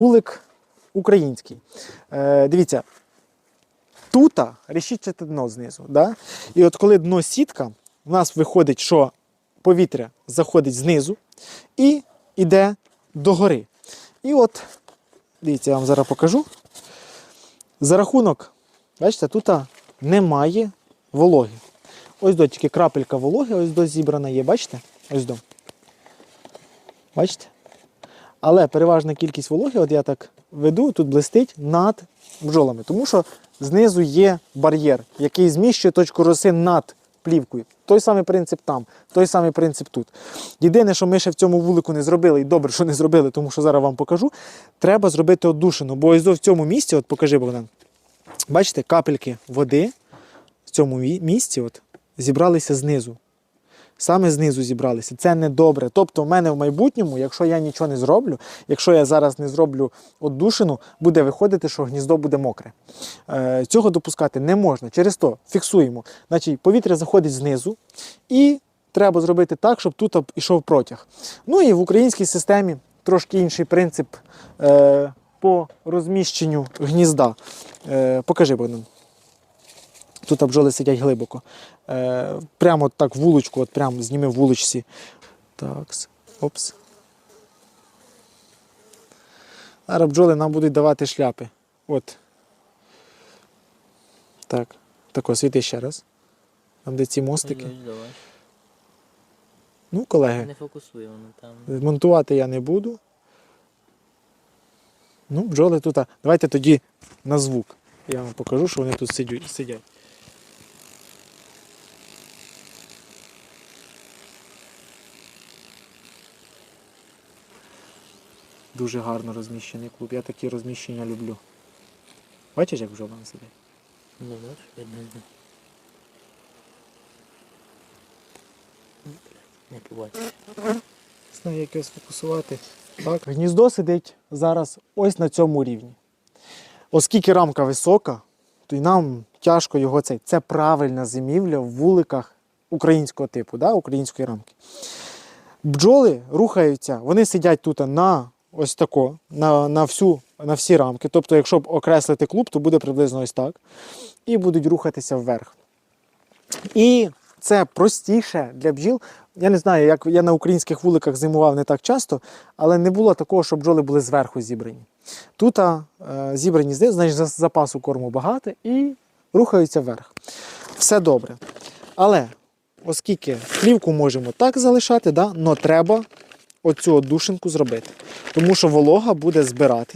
Вулик український. Е, дивіться, тут решітчате дно знизу. Да? І от коли дно сітка, у нас виходить, що повітря заходить знизу і йде догори. І от, дивіться, я вам зараз покажу. За рахунок, бачите, тут немає вологи. Ось до тільки крапелька вологи, ось до зібрана є, бачите? Ось до. Бачите? Але переважна кількість вологи, от я так веду, тут блистить над бджолами, тому що знизу є бар'єр, який зміщує точку роси над плівкою. Той самий принцип там, той самий принцип тут. Єдине, що ми ще в цьому вулику не зробили, і добре, що не зробили, тому що зараз вам покажу. Треба зробити одушину. Бо ось в цьому місці, от покажи Богдан, бачите, капельки води в цьому місці от, зібралися знизу. Саме знизу зібралися. Це не добре. Тобто, в мене в майбутньому, якщо я нічого не зроблю, якщо я зараз не зроблю оддушину, буде виходити, що гніздо буде мокре. Е, цього допускати не можна. Через то фіксуємо. Значить, повітря заходить знизу, і треба зробити так, щоб тут йшов протяг. Ну і в українській системі трошки інший принцип е, по розміщенню гнізда. Е, покажи, Богдан. Тут бджоли сидять глибоко. Е, прямо так вуличку, от прямо зніми в вуличці. Так, опс. Зараз бджоли нам будуть давати шляпи. От. Так. Так, ось світи ще раз. Там, де ці мостики. Ну, колеги, Не фокусує воно там. монтувати я не буду. Ну, бджоли тут. Давайте тоді на звук. Я вам покажу, що вони тут сидять. Дуже гарно розміщений клуб. Я такі розміщення люблю. Бачиш, як бджоли сидять? Ну, бачиш, видно. видно. Не побачиш. знаю, як його сфокусувати. Так. Гніздо сидить зараз ось на цьому рівні. Оскільки рамка висока, то й нам тяжко його цей. Це правильна зимівля в вуликах українського типу, да, української рамки. Бджоли рухаються, вони сидять тут на ось тако, на, на, всю, на всі рамки. Тобто, якщо б окреслити клуб, то буде приблизно ось так. І будуть рухатися вверх. І це простіше для бджіл. Я не знаю, як я на українських вуликах зимував не так часто, але не було такого, щоб бджоли були зверху зібрані. Тут е, зібрані знизу, значить запасу корму багато і рухаються вверх. Все добре. Але оскільки плівку можемо так залишати, да, но треба оцю душинку зробити. Тому що волога буде збиратися